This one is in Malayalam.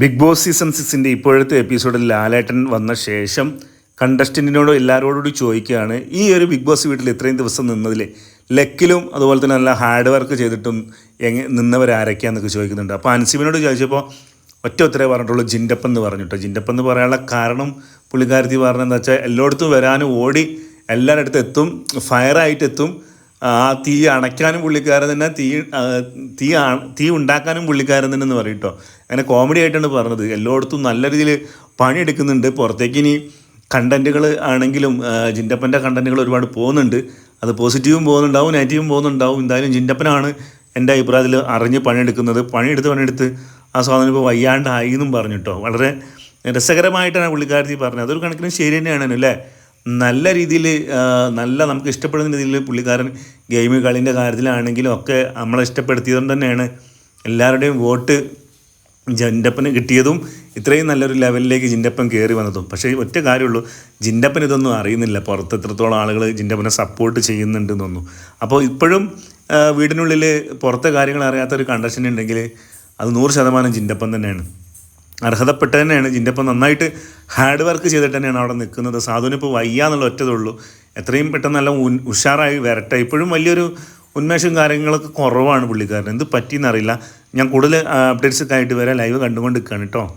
ബിഗ് ബോസ് സീസൺ സിക്സിന്റെ ഇപ്പോഴത്തെ എപ്പിസോഡിൽ ലാലേട്ടൻ വന്ന ശേഷം കണ്ടസ്റ്റന്റിനോട് എല്ലാവരോടും ചോദിക്കുകയാണ് ഈ ഒരു ബിഗ് ബോസ് വീട്ടിൽ ഇത്രയും ദിവസം നിന്നതിൽ ലക്കിലും അതുപോലെ തന്നെ നല്ല ഹാർഡ് വർക്ക് ചെയ്തിട്ടും എങ്ങനെ നിന്നവരാരൊക്കെയാന്നൊക്കെ ചോദിക്കുന്നുണ്ട്. അപ്പോൾ അൻസിബിനോട് ചോദിച്ചപ്പോൾ ഒറ്റ ഉത്തരേ പറഞ്ഞിട്ടുള്ളൂ ജിൻഡപ്പ് എന്ന് പറഞ്ഞിട്ടോ. ജിൻഡപ്പ് എന്ന് പറയാനുള്ള കാരണം പുള്ളിക്കാരത്തി പറഞ്ഞതെന്ന് വെച്ചാൽ എല്ലായിടത്തും വരാനും ഓടി എല്ലാവരുടെ അടുത്ത് എത്തും ഫയറായിട്ട് എത്തും ആ തീ അണയ്ക്കാനും പുള്ളിക്കാരൻ തന്നെ തീ തീ തീ ഉണ്ടാക്കാനും പുള്ളിക്കാരൻ തന്നെ എന്ന് പറയും കേട്ടോ. അങ്ങനെ കോമഡി ആയിട്ടാണ് പറഞ്ഞത്. എല്ലായിടത്തും നല്ല രീതിയിൽ പണിയെടുക്കുന്നുണ്ട്. പുറത്തേക്ക് ഇനി കണ്ടന്റുകൾ ആണെങ്കിലും ജിന്റപ്പന്റെ കണ്ടന്റുകൾ ഒരുപാട് പോകുന്നുണ്ട്. അത് പോസിറ്റീവും പോകുന്നുണ്ടാവും നെഗറ്റീവും പോകുന്നുണ്ടാവും. എന്തായാലും ജിൻഡപ്പനാണ് എന്റെ അഭിപ്രായത്തിൽ അറിഞ്ഞ് പണിയെടുക്കുന്നത്. പണിയെടുത്ത് പണിയെടുത്ത് ആ സാധനം ഇപ്പോൾ വയ്യാണ്ടായി എന്നും പറഞ്ഞു കേട്ടോ. വളരെ രസകരമായിട്ടാണ് പുള്ളിക്കാരത്തി പറഞ്ഞത്. അതൊരു കണക്കിന് ശരി തന്നെയാണ് അല്ലേ? നല്ല രീതിയിൽ നല്ല നമുക്ക് ഇഷ്ടപ്പെടുന്ന രീതിയിൽ പുള്ളിക്കാരൻ ഗെയിം കളിന്റെ കാര്യത്തിലാണെങ്കിലും ഒക്കെ നമ്മളെ ഇഷ്ടപ്പെടുത്തിയതുകൊണ്ട് തന്നെയാണ് എല്ലാവരുടെയും വോട്ട് ജിൻഡപ്പന് കിട്ടിയതും ഇത്രയും നല്ലൊരു ലെവലിലേക്ക് ജിൻഡപ്പൻ കയറി വന്നതും. പക്ഷേ ഒറ്റ കാര്യമുള്ളൂ. ജിൻഡപ്പൻ ഇതൊന്നും അറിയുന്നില്ല. പുറത്ത് എത്രത്തോളം ആളുകൾ ജിൻഡപ്പനെ സപ്പോർട്ട് ചെയ്യുന്നുണ്ട് എന്നൊന്നും അപ്പോൾ ഇപ്പോഴും വീടിനുള്ളിൽ പുറത്തെ കാര്യങ്ങൾ അറിയാത്തൊരു ഒരു കണ്ടക്ഷൻ ഉണ്ടെങ്കിൽ അത് നൂറ് ശതമാനം ജിൻഡപ്പൻ തന്നെയാണ്. അർഹതപ്പെട്ട തന്നെയാണ് ജിന്റെപ്പം നന്നായിട്ട് ഹാർഡ് വർക്ക് ചെയ്തിട്ട് തന്നെയാണ് അവിടെ നിൽക്കുന്നത്. സാധുവിന് ഇപ്പോൾ വയ്യ എന്നുള്ള ഒറ്റതുള്ളൂ. എത്രയും പെട്ടെന്ന് നല്ല ഉഷാറായി വരട്ടെ. ഇപ്പോഴും വലിയൊരു ഉന്മേഷവും കാര്യങ്ങളൊക്കെ കുറവാണ് പുള്ളിക്കാരൻ എന്ത് പറ്റിയെന്നറിയില്ല. ഞാൻ കൂടുതൽ അപ്ഡേറ്റ്സ് ഒക്കെ ആയിട്ട് വരാം ലൈവ് കണ്ടുകൊണ്ട് നിൽക്കുകയാണ് കേട്ടോ.